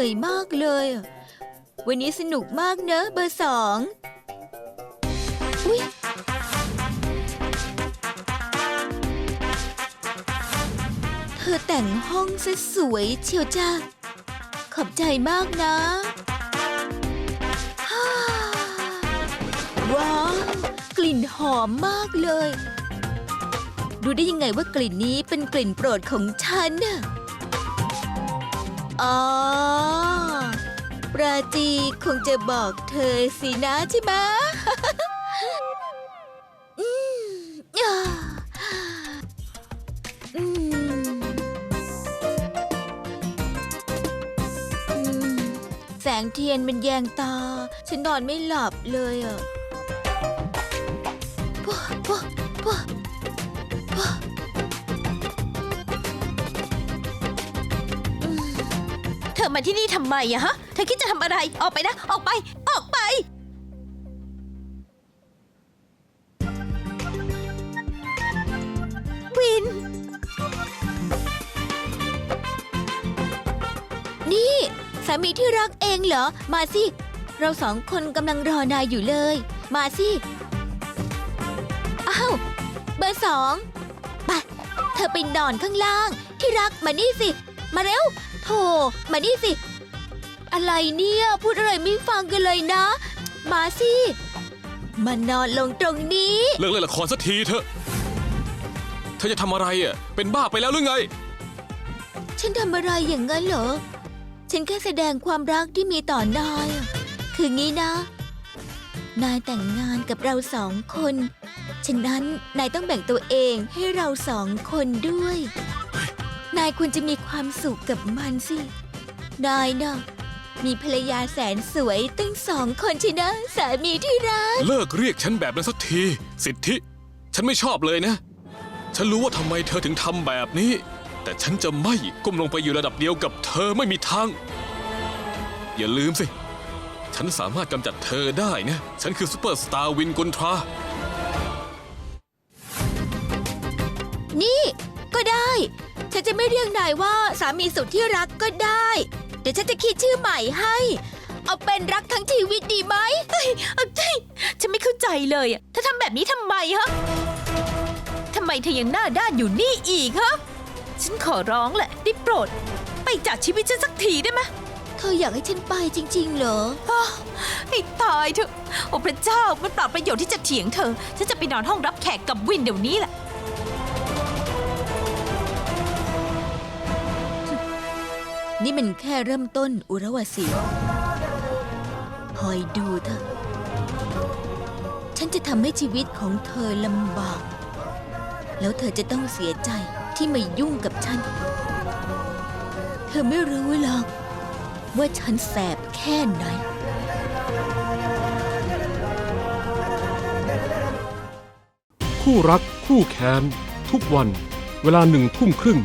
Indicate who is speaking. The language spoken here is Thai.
Speaker 1: นื่อยมากเลย วันนี้สนุกมากเนอะเบอร์สองอุ๊ยเธอแต่งห้องซะสวยเชียวจ้า ขอบใจมากนะว้าวกลิ่นหอมมากเลย ดูได้ยังไงว่ากลิ่นนี้เป็นกลิ่นโปรดของฉันน่ะ อ๋อ ปราจีคงจะบอกเธอสินะใช่ไหม อืมอ่าอืมอืมแสงเทียนมันแยงตา ฉันนอนไม่หลับเลยอะ
Speaker 2: อมาที่นี่ทำไมอะฮะ เธอคิดจะทำอะไร ออกไปนะ ออกไป ออกไป วิน
Speaker 1: นี่สามีที่รักเองเหรอ มาสิ เราสองคนกำลังรอนายอยู่เลย มาสิ อ้าว เบอร์สอง ไป เธอไปนอนข้างล่าง ที่รักมานี่สิ มาเร็ว โธ่มานี่สิ อะไรเนี่ยพูดอะไรไม่ฟังกันเลยนะ มาสิ มานอนลงตรงนี้
Speaker 3: เลิกเล่นละครสักทีเถอะเธอจะทำอะไรอะเป็นบ้าไปแล้วหรือไง
Speaker 1: ฉันทำอะไรอย่างนั้นเหรอ ฉันแค่แสดงความรักที่มีต่อนายอะคืองี้นะ นายแต่งงานกับเราสองคน ฉะนั้นนายต้องแบ่งตัวเองให้เราสองคนด้วย นายควรจะมีความสุขกับมันสิ นายนะมีภรรยาแสนสวยตั้งสองคนชินะ สามีที่รัก
Speaker 3: เลิกเรียกฉันแบบนั้นสักที สิทธิ ฉันไม่ชอบเลยนะ ฉันรู้ว่าทำไมเธอถึงทำแบบนี้ แต่ฉันจะไม่ก้มลงไปอยู่ระดับเดียวกับเธอไม่มีทาง อย่าลืมสิ ฉันสามารถกำจัดเธอได้นะ ฉันคือซูเปอร์สตาร์วินกุนทรา
Speaker 1: นี่ก็ได้ ฉันจะไม่เรียกนายว่าสามีสุดที่รักก็ได้ เดี๋ยวฉันจะคิดชื่อใหม่ให้ เอาเป็นรักทั้งชีวิตดีไหม
Speaker 2: เอ้ยฉันไม่เข้าใจเลยอะเธอทำแบบนี้ทำไมฮะทำไมเธอยังหน้าด้านอยู่นี่อีกฮะ ฉันขอร้องแหละได้โปรด ไปจากชีวิตฉันสักทีได้ไหม
Speaker 1: เธออยากให้ฉันไปจริง ๆ เหรอ
Speaker 2: อ้าวให้ตายเถอะ โอ้พระเจ้ามันเปล่าประโยชน์ที่จะเถียงเธอ ฉันจะไปนอนห้องรับแขกกับวินเดี๋ยวนี้แหละ
Speaker 1: นี่มันแค่เริ่มต้นอุรวสีคอยดูเถอะ ฉันจะทำให้ชีวิตของเธอลำบาก แล้วเธอจะต้องเสียใจที่มายุ่งกับฉัน เธอไม่รู้หรอก ว่าฉันแสบแค่ไหน
Speaker 4: คู่รักคู่แค้น ทุกวัน เวลาหนึ่งทุ่มครึ่ง